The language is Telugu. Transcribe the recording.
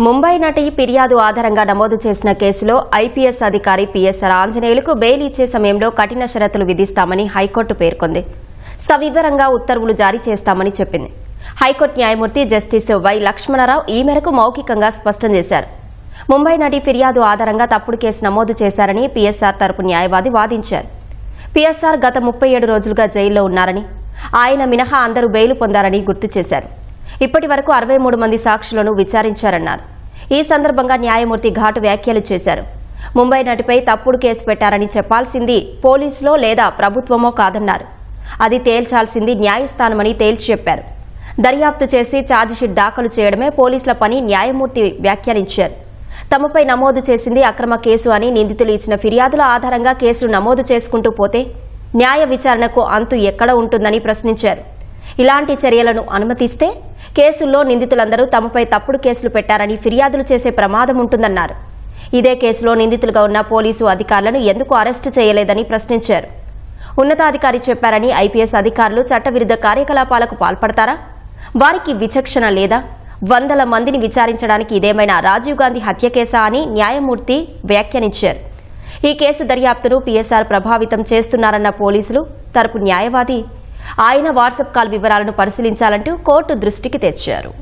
ముంబై నటి ఫిర్యాదు ఆధారంగా నమోదు చేసిన కేసులో ఐపీఎస్ అధికారి పీఎస్ఆర్ ఆంజనేయులకు బెయిల్ ఇచ్చే సమయంలో కఠిన షరతులు విధిస్తామని హైకోర్టు పేర్కొంది. సవివరంగా ఉత్తర్వులు జారీ చేస్తామని చెప్పింది. హైకోర్టు న్యాయమూర్తి జస్టిస్ వై లక్ష్మణరావు ఈ మేరకు మౌఖికంగా స్పష్టం చేశారు. ముంబై నటి ఫిర్యాదు ఆధారంగా తప్పుడు కేసు నమోదు చేశారని పీఎస్ఆర్ తరపు న్యాయవాది వాదించారు. పిఎస్ఆర్ గత ముప్పై ఏడు రోజులుగా జైల్లో ఉన్నారని ఆయన మినహా అందరూ బెయిలు పొందారని గుర్తు చేశారు. ఇప్పటి వరకు అరవై మూడు మంది సాక్షులను విచారించారన్నారు. ఈ సందర్భంగా న్యాయమూర్తి ఘాటు వ్యాఖ్యలు చేశారు. ముంబై నటిపై తప్పుడు కేసు పెట్టారని చెప్పాల్సింది పోలీసులో లేదా ప్రభుత్వమో కాదన్నారు. అది తేల్చాల్సింది న్యాయస్థానమని తేల్చి చెప్పారు. దర్యాప్తు చేసి ఛార్జిషీట్ దాఖలు చేయడమే పోలీసుల పని న్యాయమూర్తి వ్యాఖ్యానించారు. తమపై నమోదు చేసింది అక్రమ కేసు అని నిందితులు ఇచ్చిన ఫిర్యాదుల ఆధారంగా కేసులు నమోదు చేసుకుంటూ పోతే న్యాయ విచారణకు అంతు ఎక్కడ ఉంటుందని ప్రశ్నించారు. ఇలాంటి చర్యలను అనుమతిస్తే కేసుల్లో నిందితులందరూ తమపై తప్పుడు కేసులు పెట్టారని ఫిర్యాదులు చేసే ప్రమాదం ఉంటుందన్నారు. ఇదే కేసులో నిందితులుగా ఉన్న పోలీసు అధికారులను ఎందుకు అరెస్టు చేయలేదని ప్రశ్నించారు. ఉన్నతాధికారి చెప్పారని ఐపీఎస్ అధికారులు చట్టవిరుద్ధ కార్యకలాపాలకు పాల్పడతారా? వారికి విచక్షణ లేదా? వందల మందిని విచారించడానికి ఇదేమైనా రాజీవ్ గాంధీ హత్య కేసా అని న్యాయమూర్తి వ్యాఖ్యానించారు. ఈ కేసు దర్యాప్తును పీఎస్ఆర్ ప్రభావితం చేస్తున్నారన్న పోలీసులు తరపు న్యాయవాది ఆయన వాట్సాప్ కాల్ వివరాలను పరిశీలించాలంటూ కోర్టు దృష్టికి తెచ్చారు.